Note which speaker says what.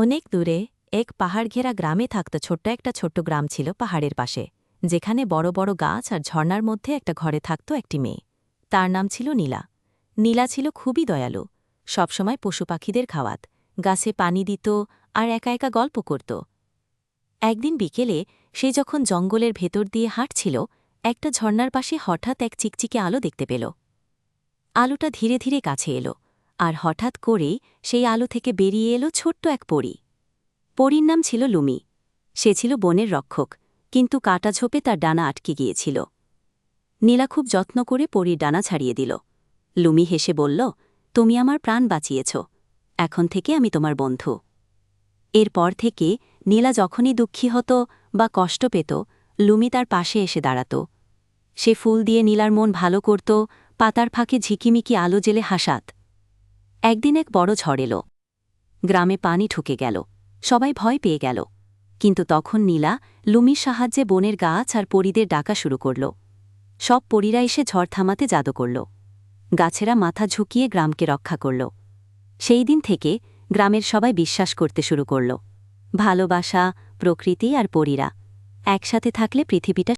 Speaker 1: অনেক দূরে এক পাহাড় ঘেরা গ্রামে থাকত ছোট্ট একটা ছোট্ট গ্রাম ছিল পাহাড়ের পাশে, যেখানে বড় বড় গাছ আর ঝর্ণার মধ্যে একটা ঘরে থাকত একটি মেয়ে। তার নাম ছিল নীলা। নীলা ছিল খুবই দয়ালু, সবসময় পশু পাখিদের খাওয়াত, গাছে পানি দিত আর একা একা গল্প করত। একদিন বিকেলে সে যখন জঙ্গলের ভেতর দিয়ে হাঁটছিল, একটা ঝর্ণার পাশে হঠাৎ এক চিকচিকে আলো দেখতে পেল। আলোটা ধীরে ধীরে কাছে এলো। আর হঠাৎ করেই সেই আলো থেকে বেরিয়ে এলো ছোট্ট এক পরী। পরীর নাম ছিল লুমি। সে ছিল বনের রক্ষক, কিন্তু কাটা ঝোপে তার ডানা আটকে গিয়েছিল। নীলা খুব যত্ন করে পরীর ডানা ছাড়িয়ে দিল। লুমি হেসে বলল, তুমি আমার প্রাণ বাঁচিয়েছ। এখন থেকে আমি তোমার বন্ধু। এরপর থেকে নীলা যখনই দুঃখী হতো বা কষ্ট পেত, লুমি তার পাশে এসে দাঁড়াত। সে ফুল দিয়ে নীলার মন ভালো করত, পাতার ফাঁকে ঝিকিমিকি আলো জেলে হাসাত। একদিন এক বড় ঝড় এলো। গ্রামে পানি ঢুকে গেল। সবাই ভয় পেয়ে গেল। কিন্তু তখন নীলা, লুমির সাহায্যে বনের গাছ আর পরীদের ডাকা শুরু করল। সব পরীরা এসে ঝড় থামাতে জাদু করল। গাছেরা মাথা ঝুঁকিয়ে গ্রামকে রক্ষা করল। সেই দিন থেকে গ্রামের সবাই বিশ্বাস করতে শুরু করল। ভালোবাসা, প্রকৃতি আর পরীরা একসাথে থাকলে পৃথিবীটা